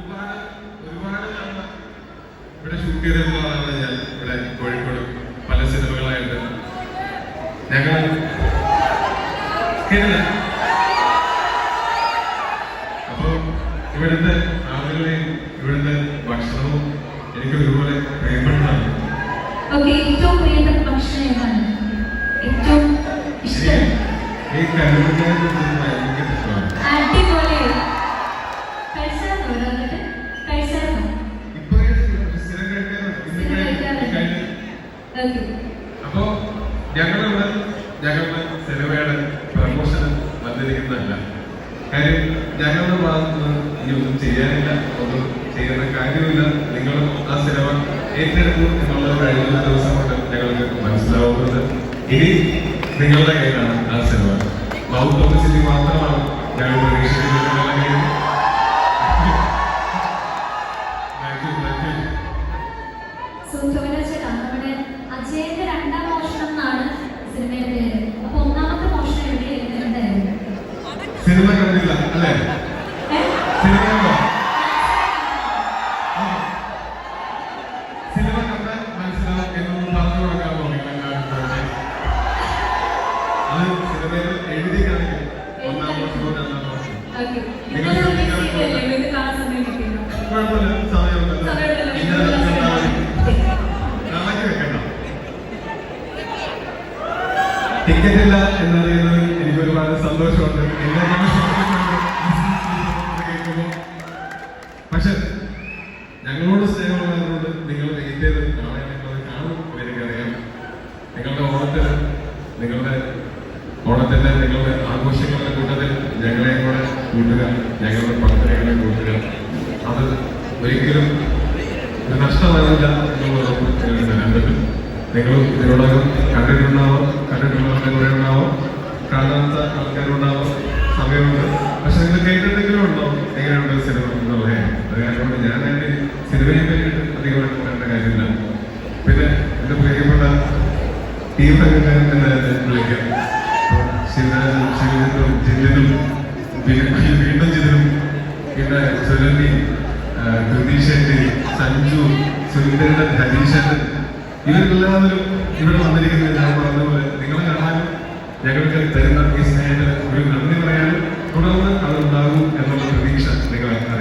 ഒരുപാട് ഒരുപാട് തവണ ഇവിടെ ഷൂട്ട് ചെയ്തിട്ടുള്ളതാണ് ഞാൻ ഇവിടെ കോഴിക്കോട് പല സിനിമകളായിട്ട് ഞങ്ങൾ കേരള അപ്പോൾ ഇവിടുത്തെ ആളുകളെയും ഇവിടുത്തെ ഭക്ഷണവും എനിക്ക് ഒരുപോലെ പ്രിയപ്പെട്ടതാണ്. ഏറ്റവും പ്രിയപ്പെട്ട ഭക്ഷണം ഏതാണ്? ഏറ്റവും ഈ കരുവിനെ കുറിച്ച് അപ്പോ ഞങ്ങളിവിടെ ഞങ്ങളുടെ സിനിമയുടെ പ്രമോഷൻ വന്നിരിക്കുന്നതല്ല. കാര്യം ഞങ്ങളുടെ ഭാഗത്ത് നിന്ന് ഇനി ഒന്നും ചെയ്യാനില്ല ഒന്നും ചെയ്യുന്ന കാര്യമില്ല നിങ്ങൾ ആ സിനിമ ഏറ്റെടുത്തു എന്നുള്ള കഴിഞ്ഞ ദിവസം കൊണ്ട് ഞങ്ങൾക്ക് മനസ്സിലാവുന്നത്. ഇനി നിങ്ങളുടെ കയ്യിലാണ് ആ സിനിമ. മൗത്ത് സിറ്റി മാത്രമാണ് ഞങ്ങൾ പ്രതീക്ഷിക്കുന്നത്. സിനിമ കണ്ടില്ല അല്ലേ? സിനിമ കണ്ടോ? സിനിമ കണ്ട മനസ്സിലാവും എന്നൊന്നും പറഞ്ഞു കൊടുക്കാമോ അത് സിനിമയിൽ എഴുതി കാണിക്കും ഒന്നാം വർഷവും രണ്ടാം ഓക്കെ നിങ്ങൾ കുഴപ്പമില്ല. ടിക്കറ്റ് ഇല്ല എന്നറിയുന്നത് എനിക്ക് ഒരുപാട് സന്തോഷമുണ്ട് പക്ഷെ ഞങ്ങളോട് സ്നേഹമുള്ളവരോട് നിങ്ങൾ വെയിറ്റ് ചെയ്ത് നാളെ നിങ്ങളത് കാണും എനിക്കറിയാം നിങ്ങളുടെ ഓണത്തിന് നിങ്ങളുടെ ഓണത്തിന്റെ നിങ്ങളുടെ ആഘോഷങ്ങളുടെ കൂട്ടത്തിൽ ഞങ്ങളെ കൂടെ കൂട്ടുക ഞങ്ങളുടെ പദ്ധതികളെ കൂട്ടുക. അത് ഒരിക്കലും ഒരു നഷ്ടമാകില്ല എന്നുള്ള ഉറപ്പ് നിങ്ങൾക്ക് തരാൻ പറ്റും. നിങ്ങളും ഇതിനോടകം കണ്ടിട്ടുണ്ടാവാം. കണ്ടിട്ടുള്ളവരുടെ കൂടെ ഉണ്ടാവും കാണാത്ത ആൾക്കാരുണ്ടാവും സമയമുണ്ട്. പക്ഷെ നിങ്ങൾ കേട്ടിട്ടെങ്കിലും ഉണ്ടോ? എങ്ങനെയുണ്ട് സിനിമ? എന്നുള്ളത് അതുകൊണ്ട് ഞാൻ എന്റെ സിനിമയെ പറ്റിയിട്ട് അധികമായിട്ട് പറയേണ്ട കാര്യമില്ല. പിന്നെ എന്റെ പ്രിയപ്പെട്ട ടീം സംഘടന എന്ന് തന്നെ വിളിക്കാം ശിവരാജും ശിവജിത്തും ജിതിനും പിന്നെ വീണ്ടും ജിതിനും പിന്നെ സുരഭി കൃതീഷേട്ടി സഞ്ജു സുന്ദരൻ ഹരീശൻ ഇവരെല്ലാവരും ഇവിടെ വന്നിരിക്കുന്നത് ഞാൻ പറഞ്ഞതുപോലെ നിങ്ങളെ കാണാനും ഞങ്ങൾക്ക് തരുന്ന ഈ സ്നേഹത്തിന് ഒരു നന്ദി പറയാനും തുടർന്ന് അതുണ്ടാകും എന്നുള്ള പ്രതീക്ഷ നിങ്ങളെ അറിയിക്കും